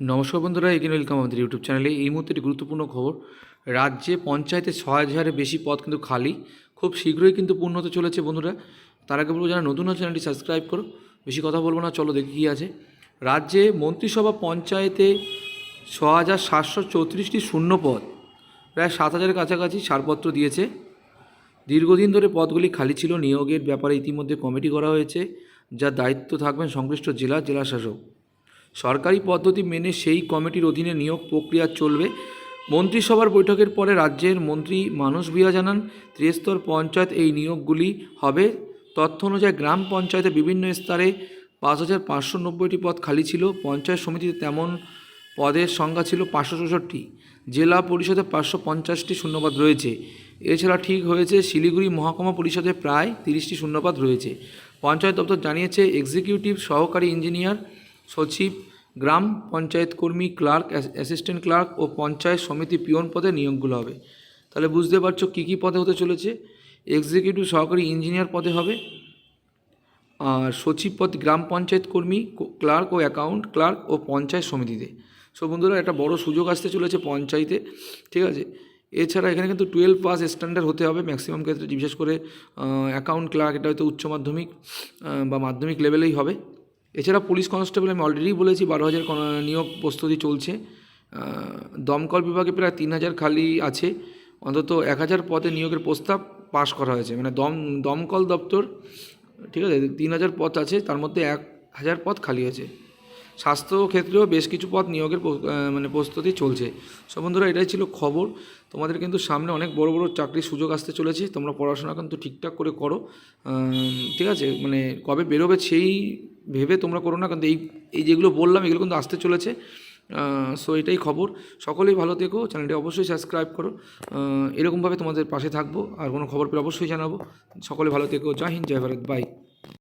নমস্কার বন্ধুরা এগিয়ে ওয়েলকাম আমাদের ইউটিউব চ্যানেলে এই মুহূর্তে একটি গুরুত্বপূর্ণ খবর। রাজ্যে পঞ্চায়েতে ছয় হাজারের বেশি পদ কিন্তু খালি। খুব শীঘ্রই কিন্তু পূর্ণ হতে চলেছে বন্ধুরা। তার আগে বলব, যারা নতুন চ্যানেলটি সাবস্ক্রাইব করো। বেশি কথা বলব না, চলো দেখি কী আছে। রাজ্যে মন্ত্রিসভা পঞ্চায়েতে ছ হাজার সাতশো চৌত্রিশটি শূন্য পদ। প্রায় সাত হাজারের কাছাকাছি ছাড়পত্র দিয়েছে। দীর্ঘদিন ধরে পদগুলি খালি ছিল। নিয়োগের ব্যাপারে ইতিমধ্যে কমিটি করা হয়েছে। যার দায়িত্ব থাকবেন সংশ্লিষ্ট জেলা জেলাশাসক। সরকারি পদ্ধতি মেনে সেই কমিটির অধীনে নিয়োগ প্রক্রিয়া চলবে। মন্ত্রিসভার বৈঠকের পরে রাজ্যের মন্ত্রী মানস ভূঁইয়া জানান, ত্রিস্তর পঞ্চায়েত এই নিয়োগগুলি হবে। তথ্য অনুযায়ী গ্রাম পঞ্চায়েতে বিভিন্ন স্তরে পাঁচ হাজার পাঁচশো নব্বইটি পদ খালি ছিল। পঞ্চায়েত সমিতিতে তেমন পদের সংখ্যা ছিল পাঁচশো চৌষট্টি। জেলা পরিষদে পাঁচশো পঞ্চাশটি শূন্যপদ রয়েছে। এছাড়া ঠিক হয়েছে, শিলিগুড়ি মহকুমা পরিষদে প্রায় তিরিশটি শূন্যপদ রয়েছে। পঞ্চায়েত দপ্তর জানিয়েছে, এক্সিকিউটিভ সহকারী ইঞ্জিনিয়ার সচিব, গ্রাম পঞ্চায়েত কর্মী, ক্লার্ক অ্যাসিস্ট্যান্ট ক্লার্ক ও পঞ্চায়েত সমিতি পিয়ন পদে নিয়োগগুলো হবে। তাহলে বুঝতে পারছ কী কী পদে হতে চলেছে? এক্সিকিউটিভ সহকারী ইঞ্জিনিয়ার পদে হবে। আর সচিব পদ গ্রাম পঞ্চায়েত কর্মী ক্লার্ক ও অ্যাকাউন্ট ক্লার্ক ও পঞ্চায়েত সমিতিতে। সো বন্ধুরা, একটা বড় সুযোগ আসতে চলেছে পঞ্চায়েতে, ঠিক আছে? এছাড়া এখানে কিন্তু টুয়েলভ পাস স্ট্যান্ডার্ড হতে হবে ম্যাক্সিমাম ক্ষেত্রে, বিশেষ করে অ্যাকাউন্ট ক্লার্ক, এটা হয়তো উচ্চ মাধ্যমিক বা মাধ্যমিক লেভেলেই হবে। এছাড়া পুলিশ কনস্টেবল আমি অলরেডি বলেছি, বারো হাজার নিয়োগ প্রস্তুতি চলছে। দমকল বিভাগে প্রায় তিন হাজার খালি আছে। অন্তত এক হাজার পদে নিয়োগের প্রস্তাব পাশ করা হয়েছে। মানে দম, দমকল দপ্তর, ঠিক আছে, তিন হাজার পদ আছে, তার মধ্যে এক হাজার পদ খালি আছে। স্বাস্থ্য ক্ষেত্রেও বেশ কিছু পদ নিয়োগের মানে প্রস্তুতি চলছে। সো বন্ধুরা, এটাই ছিল খবর। তোমাদের কিন্তু সামনে অনেক বড় বড় চাকরির সুযোগ আসতে চলেছে। তোমরা পড়াশোনা কিন্তু ঠিকঠাক করে করো। ঠিক আছে মানে কবে বেরোবে সেই ভেবে তোমরা করো না, কিন্তু এই এই যেগুলো বললাম, এগুলো কিন্তু আসতে চলেছে। সো এটাই খবর। সকলেই ভালো থেকো, চ্যানেলটি অবশ্যই সাবস্ক্রাইব করো। এরকমভাবে তোমাদের পাশে থাকব, আর কোনো খবর পেলে অবশ্যই জানাব। সকলে ভালো থেকো, জয় হিন্দ, জয় ভারত বাই